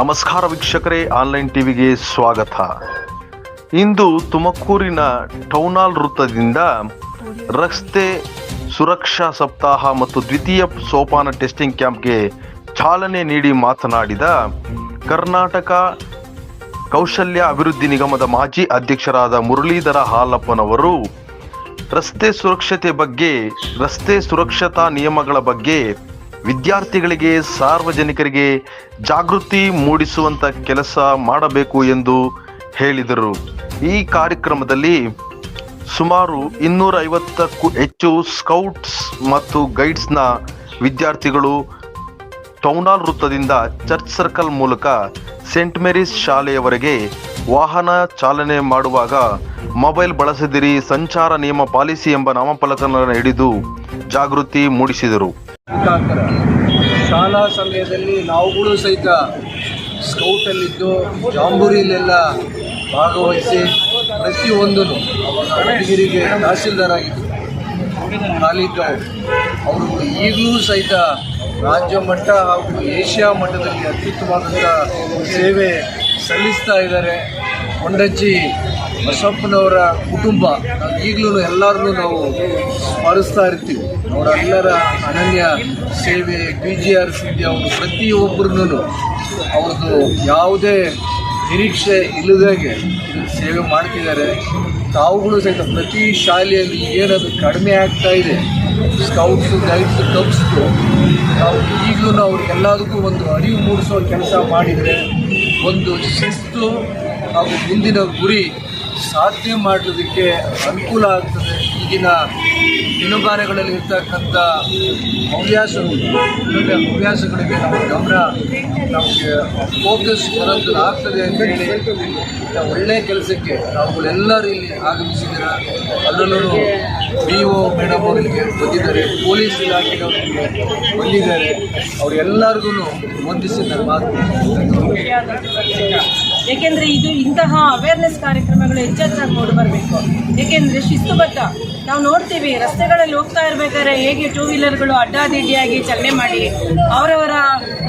ನಮಸ್ಕಾರ ವೀಕ್ಷಕರೇ, ಆನ್ಲೈನ್ ಟಿವಿಗೆ ಸ್ವಾಗತ. ಇಂದು ತುಮಕೂರಿನ ಟೌನಾಲ್ ವೃತ್ತದಿಂದ ರಸ್ತೆ ಸುರಕ್ಷಾ ಸಪ್ತಾಹ ಮತ್ತು ದ್ವಿತೀಯ ಸೋಪಾನ ಟೆಸ್ಟಿಂಗ್ ಕ್ಯಾಂಪ್ಗೆ ಚಾಲನೆ ನೀಡಿ ಮಾತನಾಡಿದ ಕರ್ನಾಟಕ ಕೌಶಲ್ಯ ಅಭಿವೃದ್ಧಿ ನಿಗಮದ ಮಾಜಿ ಅಧ್ಯಕ್ಷರಾದ ಮುರಳೀಧರ ಹಾಲಪ್ಪನವರು ರಸ್ತೆ ಸುರಕ್ಷತೆ ಬಗ್ಗೆ, ರಸ್ತೆ ಸುರಕ್ಷತಾ ನಿಯಮಗಳ ಬಗ್ಗೆ ವಿದ್ಯಾರ್ಥಿಗಳಿಗೆ, ಸಾರ್ವಜನಿಕರಿಗೆ ಜಾಗೃತಿ ಮೂಡಿಸುವಂತ ಕೆಲಸ ಮಾಡಬೇಕು ಎಂದು ಹೇಳಿದರು. ಈ ಕಾರ್ಯಕ್ರಮದಲ್ಲಿ ಸುಮಾರು ಇನ್ನೂರ ಐವತ್ತಕ್ಕೂ ಹೆಚ್ಚು ಸ್ಕೌಟ್ಸ್ ಮತ್ತು ಗೈಡ್ಸ್ನ ವಿದ್ಯಾರ್ಥಿಗಳು ಟೌನಾಲ್ ವೃತ್ತದಿಂದ ಚರ್ಚ್ ಸರ್ಕಲ್ ಮೂಲಕ ಸೆಂಟ್ ಮೇರಿಸ್ ಶಾಲೆಯವರೆಗೆ ವಾಹನ ಚಾಲನೆ ಮಾಡುವಾಗ ಮೊಬೈಲ್ ಬಳಸದಿರಿ, ಸಂಚಾರ ನಿಯಮ ಪಾಲಿಸಿ ಎಂಬ ನಾಮಫಲಕಗಳನ್ನು ಹಿಡಿದು ಜಾಗೃತಿ ಮೂಡಿಸಿದರು. ಮುಖಾಂತರ ಶಾಲಾ ಸಮಯದಲ್ಲಿ ನಾವುಗಳು ಸಹಿತ ಸ್ಕೌಟಲ್ಲಿದ್ದು ಜಾಂಬೂರಿಲೆಲ್ಲ ಭಾಗವಹಿಸಿ ಪ್ರತಿಯೊಂದು ಯಾದಗಿರಿಗೆ ತಹಸೀಲ್ದಾರ್ ಆಗಿದ್ದು ಖಾಲಿದ್ ಅವರು ಅವರು ಈಗಲೂ ಸಹಿತ ರಾಜ್ಯ ಮಟ್ಟ ಹಾಗೂ ಏಷ್ಯಾ ಮಟ್ಟದಲ್ಲಿ ಅತ್ಯುತ್ತಮವಾದಂಥ ಸೇವೆ ಸಲ್ಲಿಸ್ತಾ ಇದ್ದಾರೆ. ಕೊಂಡಜ್ಜಿ ಬಸಪ್ಪನವರ ಕುಟುಂಬ ಈಗಲೂ ಎಲ್ಲರನ್ನೂ ನಾವು ಸ್ಮರಿಸ್ತಾ ಇರ್ತೀವಿ. ಅವರೆಲ್ಲರ ಅನನ್ಯ ಸೇವೆ ಬಿ ಜಿ ಆರ್ ಸಿದ್ಧಿ ಅವರು ಪ್ರತಿಯೊಬ್ಬರನ್ನೂ ಅವ್ರದ್ದು ಯಾವುದೇ ನಿರೀಕ್ಷೆ ಇಲ್ಲದಾಗೆ ಸೇವೆ ಮಾಡ್ತಿದ್ದಾರೆ. ತಾವುಗಳು ಸಹಿತ ಪ್ರತಿ ಶಾಲೆಯಲ್ಲಿ ಏನದು ಕಡಿಮೆ ಆಗ್ತಾ ಇದೆ ಸ್ಕೌಟ್ಸು ಗೈಡ್ಸ್ ಕಬ್ಸ್ದು ನಾವು ಈಗಲೂ ಅವ್ರಿಗೆಲ್ಲದಕ್ಕೂ ಒಂದು ಅರಿವು ಮೂಡಿಸೋ ಕೆಲಸ ಮಾಡಿದರೆ ಒಂದು ಶಿಸ್ತು ಹಾಗೂ ಮುಂದಿನ ಗುರಿ ಸಾಧನೆ ಮಾಡಲಿಕ್ಕೆ ಅನುಕೂಲ ಆಗ್ತದೆ. ಈಗಿನ ದಿನಮಾನಗಳಲ್ಲಿ ಇರ್ತಕ್ಕಂಥ ಹವ್ಯಾಸಗಳು ಹವ್ಯಾಸಗಳಿಗೆ ನಾವು ಗಮನ ನಮಗೆ ಫೋಕಸ್ ಬರೋದು ಆಗ್ತದೆ ಅಂತ ಹೇಳಿ ಒಳ್ಳೆಯ ಕೆಲಸಕ್ಕೆ ನಾವುಗಳೆಲ್ಲರೂ ಇಲ್ಲಿ ಆಗಮಿಸಿದ್ದೀರ? ಅದರಲ್ಲೂ ಬಿ ಒ ಮೇಡಮ್ ಅವರಿಗೆ ಬಂದಿದ್ದಾರೆ, ಪೊಲೀಸ್ ಇಲಾಖೆಯವರಿಗೆ ಬಂದಿದ್ದಾರೆ. ಅವರೆಲ್ಲರಿಗೂ ವಂದಿಸಿ ಮಾತು ಏಕೆಂದರೆ ಇದು ಇಂತಹ ಅವೇರ್ನೆಸ್ ಕಾರ್ಯಕ್ರಮಗಳು ಹೆಚ್ಚೆಚ್ಚಾಗಿ ಮೂಡಿ ಬರಬೇಕು ಏಕೆಂದರೆ ಶಿಸ್ತುಬದ್ಧ ನಾವು ನೋಡ್ತೀವಿ ರಸ್ತೆಗಳಲ್ಲಿ ಹೋಗ್ತಾ ಇರ್ಬೇಕಾದ್ರೆ ಹೇಗೆ ಟೂ ವೀಲರ್ಗಳು ಅಡ್ಡಾದಿಡ್ಡಿಯಾಗಿ ಚಲನೆ ಮಾಡಿ ಅವರವರ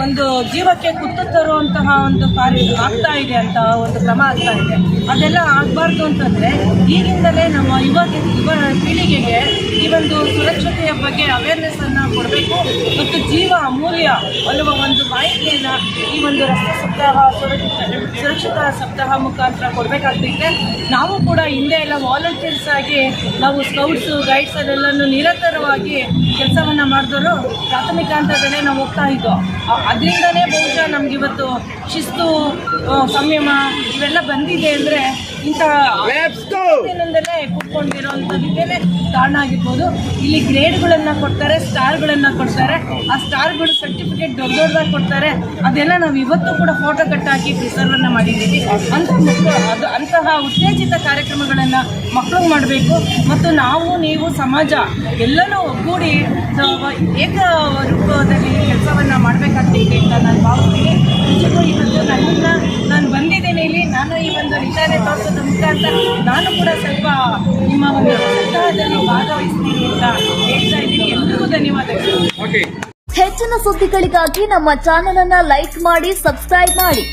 ಒಂದು ಜೀವಕ್ಕೆ ಕುತ್ತು ತರುವಂತಹ ಒಂದು ಕಾರ್ಯ ಆಗ್ತಾ ಇದೆ ಅಂತ ಒಂದು ಕ್ರಮ ಆಗ್ತಾ ಇದೆ. ಅದೆಲ್ಲ ಆಗಬಾರ್ದು ಅಂತಂದರೆ ಈಗಿಂದಲೇ ನಮ್ಮ ಯುವ ಯುವ ಪೀಳಿಗೆಗೆ ಈ ಒಂದು ಸುರಕ್ಷತೆಯ ಬಗ್ಗೆ ಅವೇರ್ನೆಸ್ ಅನ್ನು ಕೊಡಬೇಕು. ಮತ್ತು ಜೀವ ಅಮೂಲ್ಯ ಅನ್ನುವ ಒಂದು ಮಾಹಿತಿಯನ್ನು ಈ ಒಂದು ರಸ್ತೆ ಸಪ್ತಾಹ ಸುರಕ್ಷಿತ ಸಪ್ತಾಹ ಮುಖಾಂತರ ಕೊಡಬೇಕಾಗ್ತೈತೆ. ನಾವು ಕೂಡ ಹಿಂದೆ ಎಲ್ಲ ವಾಲಂಟಿಯರ್ಸ್ ಆಗಿ ನಾವು ಸ್ಕೌಟ್ಸು ಗೈಡ್ಸ್ ಅದೆಲ್ಲನೂ ನಿರಂತರವಾಗಿ ಕೆಲಸವನ್ನು ಮಾಡಿದವರು ಪ್ರಾಥಮಿಕ ಹಂತದಲ್ಲೇ ನಾವು ಹೋಗ್ತಾ ಇದ್ದೋ ಅದರಿಂದನೇ ಬಹುಶಃ ನಮಗಿವತ್ತು ಶಿಸ್ತು ಸಂಯಮ ಇವೆಲ್ಲ ಬಂದಿದೆ ಅಂದರೆ ದಿನದಿಂದಲೇ ಕೂತ್ಕೊಂಡಿರೋಂಥದ್ದಕ್ಕೇ ಕಾರಣ ಆಗಿರ್ಬೋದು. ಇಲ್ಲಿ ಗ್ರೇಡ್ಗಳನ್ನು ಕೊಡ್ತಾರೆ ಸ್ಟಾರ್ಗಳನ್ನು ಕೊಡ್ತಾರೆ. ಆ ಸ್ಟಾರ್ಗಳು ಸರ್ಟಿಫಿಕೇಟ್ ದೊಡ್ಡ ದೊಡ್ಡದಾಗಿ ಕೊಡ್ತಾರೆ. ಅದೆಲ್ಲ ನಾವು ಇವತ್ತು ಕೂಡ ಫೋಟೋ ಕಟ್ಟಾಕಿ ಪ್ರಿಸರ್ವನ್ನು ಮಾಡಿದ್ದೀವಿ. ಅಂತ ಮಕ್ಕಳು ಅದು ಅಂತಹ ಉತ್ತೇಜಿತ ಕಾರ್ಯಕ್ರಮಗಳನ್ನು ಮಕ್ಕಳು ಮಾಡಬೇಕು. ಮತ್ತು ನಾವು ನೀವು ಸಮಾಜ ಎಲ್ಲರೂ ಒಗ್ಗೂಡಿ ಏಕ ರೂಪದಲ್ಲಿ ಕೆಲಸವನ್ನು ಮಾಡಬೇಕಾಗ್ತೈತೆ ಅಂತ ನಾನು ಭಾವಿಸ್ತೀನಿ. ನಿಜಕ್ಕೂ ಇವತ್ತು ನನ್ನನ್ನು ನಾನು ಬಂದಿದ್ದೇನೆ ಇಲ್ಲಿ. ನಾನು ಈ ಒಂದು ನಿಧಾನ ತೋರಿಸೋದ ಮುಖಾಂತರ ನಾನು ಕೂಡ ಸ್ವಲ್ಪ ನಿಮ್ಮ ಒಂದು ಸಪ್ತಾಹದಲ್ಲಿ ಭಾಗವಹಿಸ್ತೀನಿ ಅಂತ ಹೇಳ್ತಾ ಇದ್ದೀನಿ. ಎಲ್ರಿಗೂ ಧನ್ಯವಾದಗಳು. ಹೆಚ್ಚಿನ ಸುದ್ದಿಗಳಿಗಾಗಿ ನಮ್ಮ ಚಾನಲ್ ಅನ್ನ ಲೈಕ್ ಮಾಡಿ ಸಬ್ಸ್ಕ್ರೈಬ್ ಮಾಡಿ.